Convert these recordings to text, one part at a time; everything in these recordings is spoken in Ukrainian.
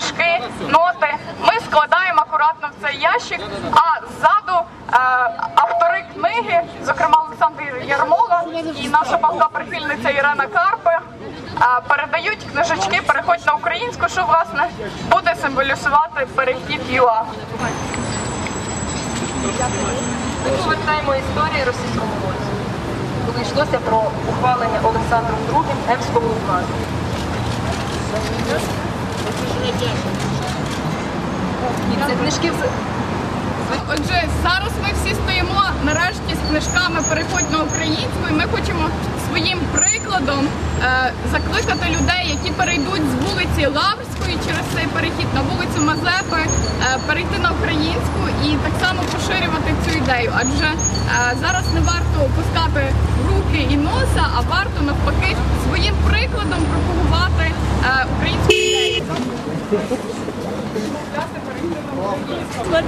книжки, ноти. Ми складаємо акуратно в цей ящик, а ззаду е, автори книги, зокрема Олександр Ярмола і наша палка прихильниця Ірина Карпи, е, передають книжечки, переходь на українську, що власне буде символізувати перехід ЮА. Ми повертаємо історії російському мові, коли йшлося про ухвалення Олександром II Емського указу. Отже, зараз ми всі стоїмо нарешті з книжками переходь на українську, і ми хочемо своїм прикладом е, закликати людей, які перейдуть з вулиці Лаврської через цей перехід на вулицю Мазепи, е, перейти на українську і так само поширювати цю ідею. Адже е, зараз не варто опускати руки і носа, а варто навпаки своїм прикладом What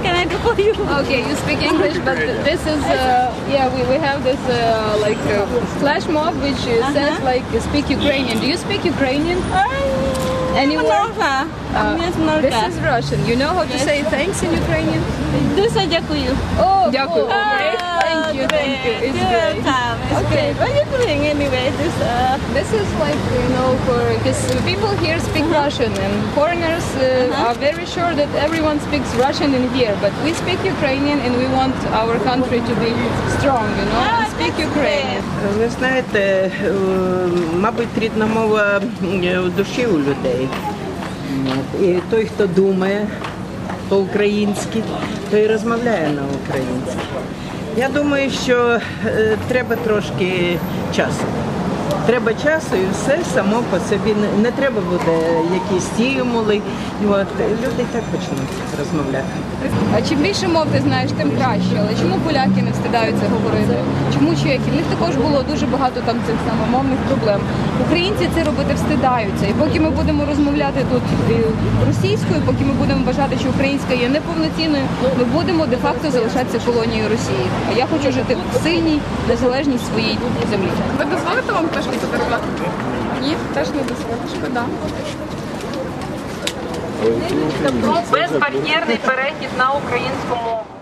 can I do for you? Okay, you speak English, but this is uh, yeah. We, we have this uh, like uh, flash mob which uh, says like speak Ukrainian. Do you speak Ukrainian? Anywhere? Много. Uh, Є много. this is Russian. You know how to say thanks in Ukrainian? Дуже дякую. Oh, дякую. Ah, Great. Thank you, thank you. It's You're great. welcome. It's Okay. great. What are you doing anyway? This, uh, This is like you know for because people here speak Russian and foreigners uh, are very sure that everyone speaks Russian in here, but we speak Ukrainian and we want our country to be strong, you know, and Ah, speak that's Ukrainian. Ви знаєте, е, мабуть, рідна мова е, в душі у людей. І той, хто думає по-українськи, той розмовляє на українській. Я думаю, що е, треба трошки часу. Треба часу і все само по собі. Не, треба буде якісь стимули. От. Люди так почнуть розмовляти. А чим більше мов ти знаєш, тим краще. Але чому поляки не встидаються говорити? Чому чеки? В них також було дуже багато там цих самомовних проблем. Українці це робити встидаються. І поки ми будемо розмовляти тут е, російською, поки ми будемо вважати, що українська є неповноцінною, ми будемо де-факто залишатися колонією Росії. А я хочу жити в сильній, незалежній своїй землі. Ви дозволите вам теж фотографувати? Ні, теж не дозволите. Шкода. безбар'єрний перехід на українську мову.